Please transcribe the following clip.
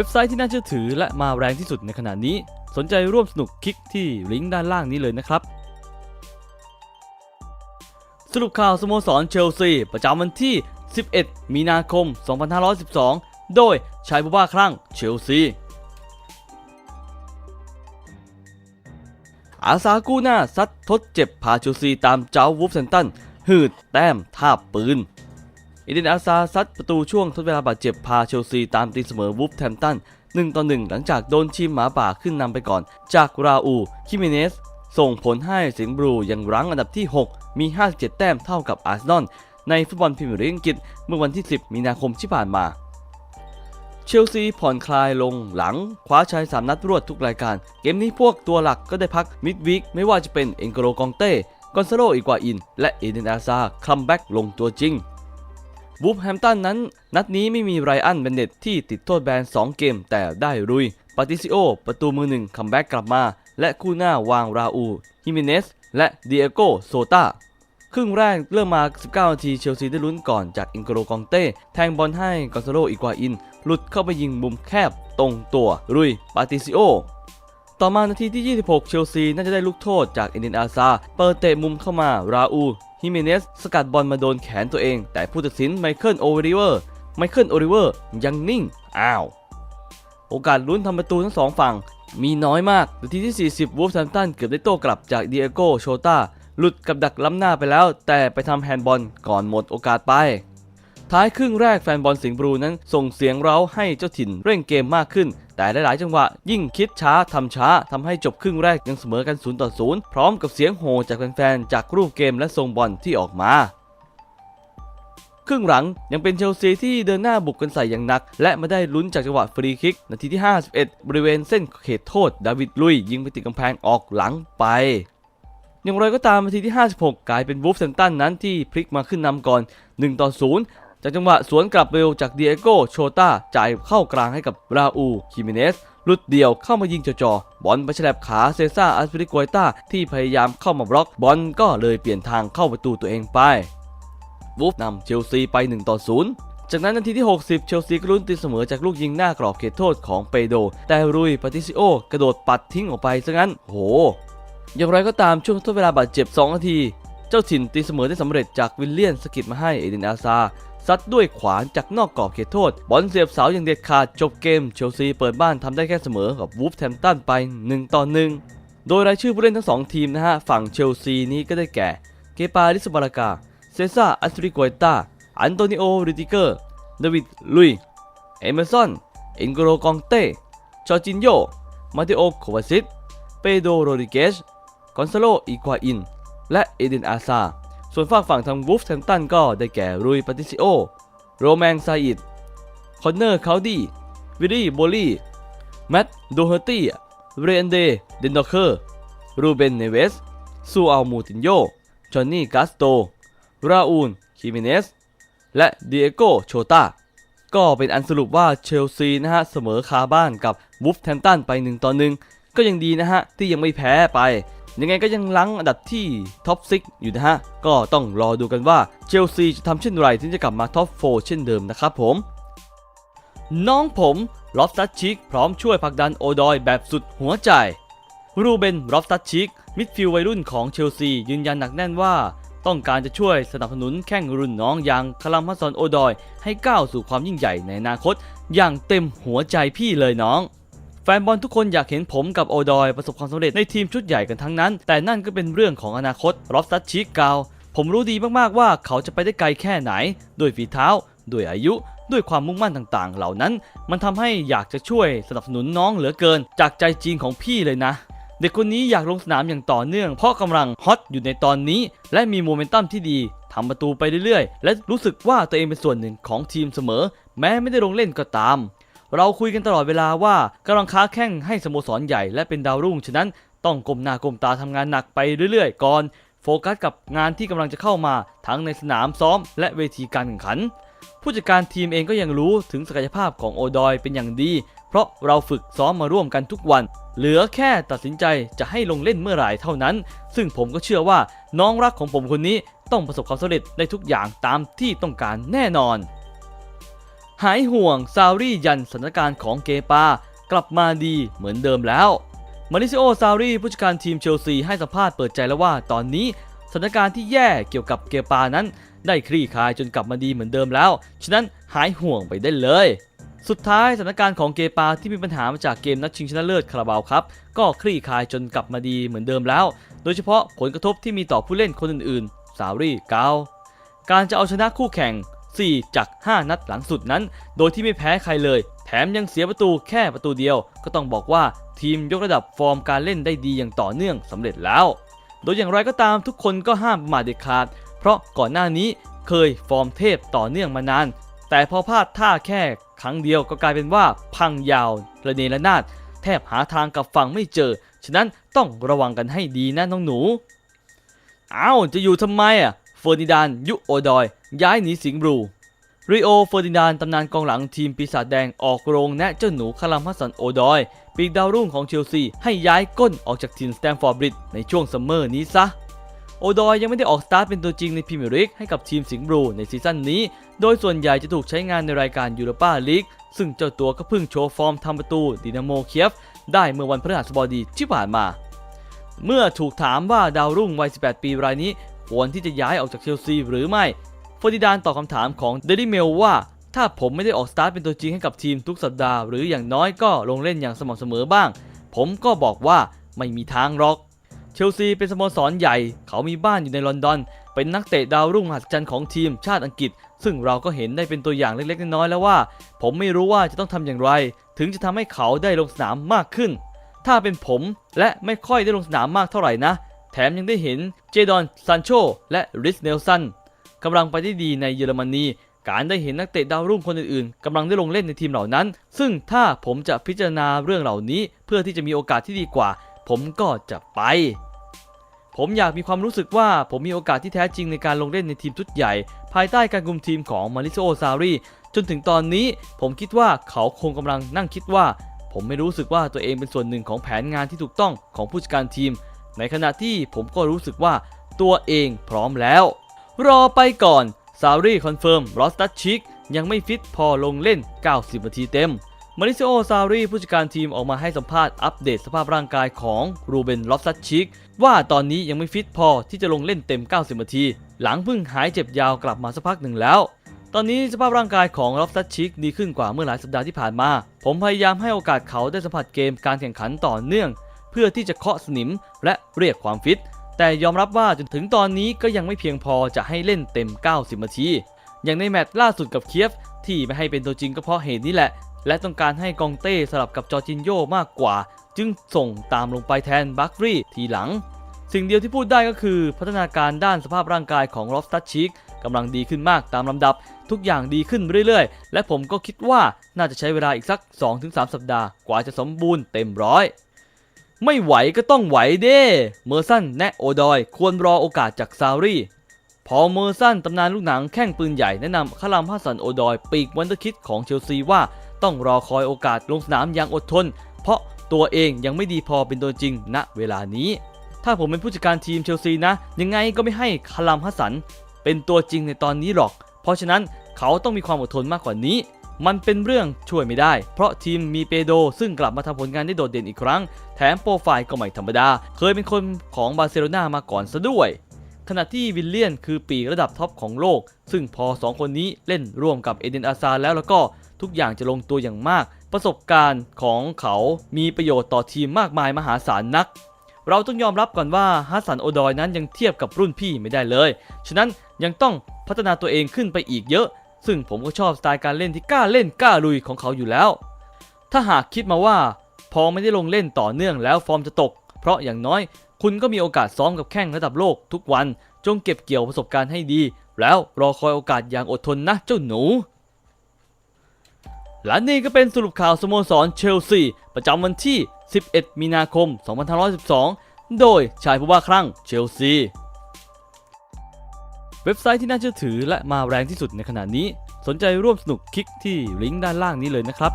ว็บไซต์ที่น่าเชื่อถือและมาแรงที่สุดในขณะนี้ สนใจร่วมสนุกคลิกที่ลิงก์ด้านล่างนี้เลยนะครับ สรุปข่าวสโมสรเชลซี ประจำวันที่ 11 มีนาคม 2512 โดยชายผู้บ้าคลั่งเชลซีอาซากูหน้าซัดทดเจ็บพาเชลซีตามเจ้าวูฟแซนตันหืดแต้มท่าปืน อีเดนอาซาซัดประตูช่วงทดเวลาบาดเจ็บพาเชลซีตามตีเสมอวูฟแทมตัน1ต่อ1หลังจากโดนทีมหมาป่าขึ้นนำไปก่อน จากราอู คิเมเนส ส่งผลให้สิงห์บลูยังรั้งอันดับที่ 6 มี 57 แต้มเท่ากับอาร์เซนอลในฟุตบอลพรีเมียร์ลีกอังกฤษเมื่อวันที่ 10 มีนาคมที่ผ่านมาเชลซีผ่อนคลายลงหลังคว้าชัย 3 นัดรวดทุกรายการ เกมนี้พวกตัวหลักก็ได้พักมิดวิกไม่ว่าจะเป็นเอ็นโกโรกองเต้กอนซาโลอีกวาอิน และเอเดนอาซาคัมแบ็กลงตัวจริง วูฟแฮมตันนั้น นัดนี้ไม่มีไรอันเบนเดตที่ติดโทษแบน 2 เกมแต่ได้รุย ปาติซิโอ ประตูมือหนึ่งคัมแบ็กกลับมา และคู่หน้าวางราอูฮิเมเนส และเดียโกโซตาครึ่งแรกเริ่มมา 19 นาทีเชลซีได้ลุ้นก่อนจากอิงโกโรกองเต้ แทงบอลให้กอนซาโลอีกวาอิน หลุดเข้าไปยิงมุมแคบตรงตัวรุย ปาติซิโอ ต่อมานาทีที่ 26 เชลซีน่าจะได้ลูกโทษจากเอเดนอาซา เปิดเตะมุมเข้ามาราอู ฮิเมเนสสกัดบอลมาโดนแขนตัวเอง แต่ผู้ตัดสินไมเคิลโอริเวอร์ไมเคิลโอริเวอร์ยังนิ่ง อ้าว โอกาสลุ้นทำประตูทั้งสองฝั่ง มีน้อยมากนาทีที่ 40 วูฟแซมตันเกือบได้โต้กลับจากเดียโกโชตาหลุดกับดักล้ำหน้าไปแล้ว แต่ไปทำแฮนด์บอลก่อนหมดโอกาสไป ท้ายครึ่งแรกแฟนบอลสิงห์บลูนั้นส่งเสียงเร้าให้เจ้าถิ่นเร่งเกมมากขึ้น แต่หลายๆ จังหวะยิ่งคิดช้าทำช้าทำให้จบครึ่งแรกยังเสมอกัน0ต่อ0พร้อมกับเสียงโห่จากแฟนๆ จากรูปเกมและทรงบอลที่ออกมาครึ่งหลังยังเป็นเชลซีที่เดินหน้าบุกกันใส่อย่างหนัก และมาได้ลุ้นจากจังหวะฟรีคิก นาทีที่ 51 บริเวณเส้นเขตโทษ ดาวิดลุย ยิงไปติดกำแพงออกหลังไป อย่างไรก็ตามนาทีที่ 56 กลายเป็นวูฟเซนตันนั้นที่พลิกมาขึ้นนำก่อน 1 ต่อ 0 จากจังหวะสวนกลับเร็วจากเดียโกโชตาจ่ายเข้ากลางให้กับราอูคิเมเนสลุดเดียวเข้ามายิงจ่อๆบอลไปฉลับขาเซซ่าอัสปิริกวยตาที่พยายามเข้ามาบล็อกบอลก็เลยเปลี่ยนทางเข้าประตูตัวเองไปวูฟนำเชลซีไป1ต่อ0จากนั้นนาทีที่ 60 เชลซีก็ลุ้นตีเสมอจากลูกยิงหน้ากรอบเขตโทษของเปโด แต่รุยปาติซิโอ กระโดดปัดทิ้งออกไปซะงั้น โห อย่างไรก็ตามช่วงทดเวลาบาดเจ็บ 2 นาที เจ้าถิ่นตีเสมอได้สำเร็จจากวิลเลียนสกิดมาให้เอเดนอาซา ซัดด้วยขวานจากนอกกรอบเขตโทษ บอลเสียบเสาอย่างเด็ดขาดจบเกมเชลซีเปิดบ้านทำได้แค่เสมอกับวูฟแทมตันไป1ต่อ1โดยรายชื่อผู้เล่นทั้งสองทีมนะฮะ ฝั่งเชลซีนี้ก็ได้แก่ เกปาลิสบารากา เซซ่าอัสตริโกเตาอันโตนิโอริติเกอร์เดวิดลุย เอเมอร์สันเอ็นโกโรกองเต้จอร์จินโย มาเตโอโควาซิตเปโดโรดิเกสกอนซาโลอีควาอิน และเอเดนอาซา ส่วนฝากฝั่งทางวูฟแทมตันก็ได้แก่รุยปาติซิโอ โรแมนซาอิดคอนเนอร์คาวดี้วิลลี่โบลี่แมตต์โดเฮอร์ตี้เรนเดเดนดอเคอร์รูเบนเนเวสซูอัลมูตินโยจอห์นนี่กาสโต ราอูนคิมิเนส และเดียโกโชตาก็เป็นอันสรุปว่าเชลซีนะฮะ เสมอคาบ้านกับวูฟแทมตันไป1ต่อ1ก็ยังดีนะฮะ ที่ยังไม่แพ้ไป ยังไงก็ยังลังอันดับที่ท็อป6อยู่นะฮะ ก็ต้องรอดูกันว่าเชลซีจะทำเช่นไรถึงจะกลับมาท็อป4เช่นเดิมนะครับผม น้องผมลอฟตัชชิกพร้อมช่วยผลักดันโอดอยแบบสุดหัวใจรูเบนรอฟตัชชิกมิดฟิลด์วัยรุ่นของเชลซียืนยันหนักแน่นว่า ต้องการจะช่วยสนับสนุนแข้งรุ่นน้องอย่างคารัมฮัสซอนโอดอย ให้ก้าวสู่ความยิ่งใหญ่ในอนาคต อย่างเต็มหัวใจพี่เลยน้อง ฟนบอลทุกคนอยากเห็นผมกับโอดอยประสบความสำเร็จในทีมชุดใหญ่กันทั้งนั้น แต่นั่นก็เป็นเรื่องของอนาคตรอฟตัชชิกกาว ผมรู้ดีมากๆว่าเขาจะไปได้ไกลแค่ไหน ด้วยฝีเท้า ด้วยอายุ ด้วยความมุ่งมั่นต่างๆ เหล่านั้น มันทำให้อยากจะช่วยสนับสนุนน้องเหลือเกิน จากใจจริงของพี่เลยนะ เด็กคนนี้อยากลงสนามอย่างต่อเนื่อง เพราะกำลังฮอตอยู่ในตอนนี้ และมีโมเมนตัมที่ดีทำประตูไปเรื่อยๆ และรู้สึกว่าตัวเองเป็นส่วนหนึ่งของทีมเสมอ แม้ไม่ได้ลงเล่นก็ตาม เราคุยกันตลอดเวลาว่ากำลังค้าแข่งให้สโมสรใหญ่และเป็นดาวรุ่ง ฉะนั้นต้องก้มหน้าก้มตาทำงานหนักไปเรื่อยๆ ก่อน โฟกัสกับงานที่กำลังจะเข้ามาทั้งในสนามซ้อม และเวทีการแข่งขัน ผู้จัดการทีมเองก็ยังรู้ถึงศักยภาพของโอดอยเป็นอย่างดี เพราะเราฝึกซ้อมมาร่วมกันทุกวัน เหลือแค่ตัดสินใจจะให้ลงเล่นเมื่อไหร่เท่านั้น ซึ่งผมก็เชื่อว่าน้องรักของผมคนนี้ต้องประสบความสำเร็จได้ทุกอย่างตามที่ต้องการแน่นอน หายห่วงซารี่ยันสถานการณ์ของเกปากลับมาดีเหมือนเดิมแล้วมาริซิโอซารี่ผู้จัดการทีมเชลซีให้สัมภาษณ์เปิดใจแล้วว่าตอนนี้สถานการณ์ที่แย่เกี่ยวกับเกปานั้น ได้คลี่คลายจนกลับมาดีเหมือนเดิมแล้ว ฉะนั้นหายห่วงไปได้เลย สุดท้ายสถานการณ์ของเกปาที่มีปัญหามาจากเกมนัดชิงชนะเลิศคาราบาวครับ ก็คลี่คลายจนกลับมาดีเหมือนเดิมแล้ว โดยเฉพาะผลกระทบที่มีต่อผู้เล่นคนอื่นๆ ซารี่กาวการจะเอาชนะคู่แข่ง 4 จาก 5 นัดหลังสุดนั้น โดยที่ไม่แพ้ใครเลย แถมยังเสียประตูแค่ประตูเดียว ก็ต้องบอกว่าทีมยกระดับฟอร์มการเล่นได้ดีอย่างต่อเนื่องสำเร็จแล้ว โดยอย่างไรก็ตามทุกคนก็ห้ามประมาทเด็ดขาด เพราะก่อนหน้านี้เคยฟอร์มเทพต่อเนื่องมานาน แต่พอพลาดท่าแค่ครั้งเดียวก็กลายเป็นว่าพังยาวระเนระนาดแทบหาทางกับฝั่งไม่เจอ ฉะนั้นต้องระวังกันให้ดีนะน้องหนูอ้าวจะอยู่ทำไมอะ เฟอร์ดินานยุโอดอย ย้ายหนีสิงห์บลูริโอเฟอร์ดินานตำนานกองหลังทีมปีศาจแดงออกโรงแนะเจ้าหนูคารัมฮัสันโอดอย ปีกดาวรุ่งของเชลซี ให้ย้ายก้นออกจากทีมสแตมฟอร์ดบริดจ์ในช่วงซัมเมอร์นี้ซะโอดอยยังไม่ได้ออกสตาร์ทเป็นตัวจริงในพรีเมียร์ลีกให้กับทีมสิงห์บลูในซีซั่นนี้ โดยส่วนใหญ่จะถูกใช้งานในรายการยูโรปาลีก ซึ่งเจ้าตัวก็เพิ่งโชว์ฟอร์มทำประตูดินาโมเคียฟ ได้เมื่อวันพฤหัสบดีที่ผ่านมา เมื่อถูกถามว่าดาวรุ่งวัย 18 ปีรายนี้ ควรที่จะย้ายออกจากเชลซีหรือไม่เฟอร์ดินานตอบคำถามของเดลิเมลว่า ถ้าผมไม่ได้ออกสตาร์ทเป็นตัวจริงให้กับทีมทุกสัปดาห์ หรืออย่างน้อยก็ลงเล่นอย่างสม่ำเสมอบ้าง ผมก็บอกว่าไม่มีทางหรอก เชลซีเป็นสโมสรใหญ่ เขามีบ้านอยู่ในลอนดอน เป็นนักเตะดาวรุ่งมหัศจรรย์ของทีมชาติอังกฤษ ซึ่งเราก็เห็นได้เป็นตัวอย่างเล็กๆน้อยๆแล้วว่า ผมไม่รู้ว่าจะต้องทำอย่างไร ถึงจะทำให้เขาได้ลงสนามมากขึ้น ถ้าเป็นผมและไม่ค่อยได้ลงสนามมากเท่าไหร่นะ แถมยังได้เห็นเจดอนซานโชและริสเนลสันกำลังไปได้ดีในเยอรมนีการได้เห็นนักเตะดาวรุ่งคนอื่นๆกำลังได้ลงเล่นในทีมเหล่านั้น ซึ่งถ้าผมจะพิจารณาเรื่องเหล่านี้เพื่อที่จะมีโอกาสที่ดีกว่า ผมก็จะไป ผมอยากมีความรู้สึกว่าผมมีโอกาสที่แท้จริงในการลงเล่นในทีมชุดใหญ่ ภายใต้การคุมทีมของมาริโซซารีจนถึงตอนนี้ผมคิดว่าเขาคงกำลังนั่งคิดว่า ผมไม่รู้สึกว่าตัวเองเป็นส่วนหนึ่งของแผนงานที่ถูกต้องของผู้จัดการทีม ในขณะที่ผมก็รู้สึกว่าตัวเองพร้อมแล้ว รอไปก่อนซารีคอนเฟิร์มรอสตัชชิกยังไม่ฟิตพอลงเล่น 90 นาทีเต็มมาริซิโอซารีผู้จัดการทีมออกมาให้สัมภาษณ์อัปเดตสภาพร่างกายของรูเบนลอฟซัตชิกว่าตอนนี้ยังไม่ฟิตพอที่จะลงเล่นเต็ม 90 นาที หลังเพิ่งหายเจ็บยาวกลับมาสักพักหนึ่งแล้ว ตอนนี้สภาพร่างกายของลอฟซัตชิกดีขึ้นกว่าเมื่อหลายสัปดาห์ที่ผ่านมา ผมพยายามให้โอกาสเขาได้สัมผัสเกมการแข่งขันต่อเนื่อง เพื่อที่จะเคาะสนิมและเรียกความฟิต แต่ยอมรับว่าจนถึงตอนนี้ก็ยังไม่เพียงพอจะให้เล่นเต็ม 90 นาที อย่างในแมตช์ล่าสุดกับเคียฟ ที่ไม่ให้เป็นตัวจริงก็เพราะเหตุนี้แหละ และต้องการให้กองเต้สลับกับจอร์จินโยมากกว่า จึงส่งตามลงไปแทนบัคฟรีทีหลัง สิ่งเดียวที่พูดได้ก็คือพัฒนาการด้านสภาพร่างกายของลอฟสตัชชิกกำลังดีขึ้นมากตามลำดับ ทุกอย่างดีขึ้นเรื่อยๆ และผมก็คิดว่าน่าจะใช้เวลาอีกสัก 2-3 สัปดาห์ กว่าจะสมบูรณ์เต็มร้อย ไม่ไหวก็ต้องไหวเด้เมอร์สันแนะโอดอย ควรรอโอกาสจากซารีพอเมอร์สันตำนานลูกหนังแข้งปืนใหญ่แนะนำคารัมฮัสันโอดอย ปีกวันเดอร์คิดของเชลซีว่า ต้องรอคอยโอกาสลงสนามอย่างอดทน เพราะตัวเองยังไม่ดีพอเป็นตัวจริงณเวลานี้ ถ้าผมเป็นผู้จัดการทีมเชลซีนะ ยังไงก็ไม่ให้คารัมฮัสสันเป็นตัวจริงในตอนนี้หรอก เพราะฉะนั้นเขาต้องมีความอดทนมากกว่านี้ มันเป็นเรื่องช่วยไม่ได้ เพราะทีมมีเปโด ซึ่งกลับมาทำผลงานได้โดดเด่นอีกครั้ง แถมโปรไฟล์ก็ไม่ธรรมดา เคยเป็นคนของบาร์เซโลนามาก่อนซะด้วย ขณะที่วิลเลียนคือปีระดับท็อปของโลก ซึ่งพอ 2 คนนี้เล่นร่วมกับเอเดนอาซาแล้วแล้วก็ทุกอย่างจะลงตัวอย่างมาก ประสบการณ์ของเขามีประโยชน์ต่อทีมมากมายมหาศาลนักเราต้องยอมรับก่อนว่าฮัสสันโอดอยนั้นยังเทียบกับรุ่นพี่ไม่ได้เลย ฉะนั้นยังต้องพัฒนาตัวเองขึ้นไปอีกเยอะ ซึ่งผมก็ชอบสไตล์การเล่นที่กล้าเล่นกล้าลุยของเขาอยู่แล้ว ถ้าหากคิดมาว่า พอไม่ได้ลงเล่นต่อเนื่องแล้วฟอร์มจะตก เพราะอย่างน้อย คุณก็มีโอกาสซ้อมกับแข้งระดับโลกทุกวัน จงเก็บเกี่ยวประสบการณ์ให้ดี แล้วรอคอยโอกาสอย่างอดทนนะเจ้าหนู และนี่ก็เป็นสรุปข่าวสโมสรเชลซี ประจำวันที่ 11 มีนาคม 2512 โดยชายผู้ว่าคลั่งเชลซี เว็บไซต์ที่น่าเชื่อถือและมาแรงที่สุดในขณะนี้ สนใจร่วมสนุกคลิกที่ลิงก์ด้านล่างนี้เลยนะครับ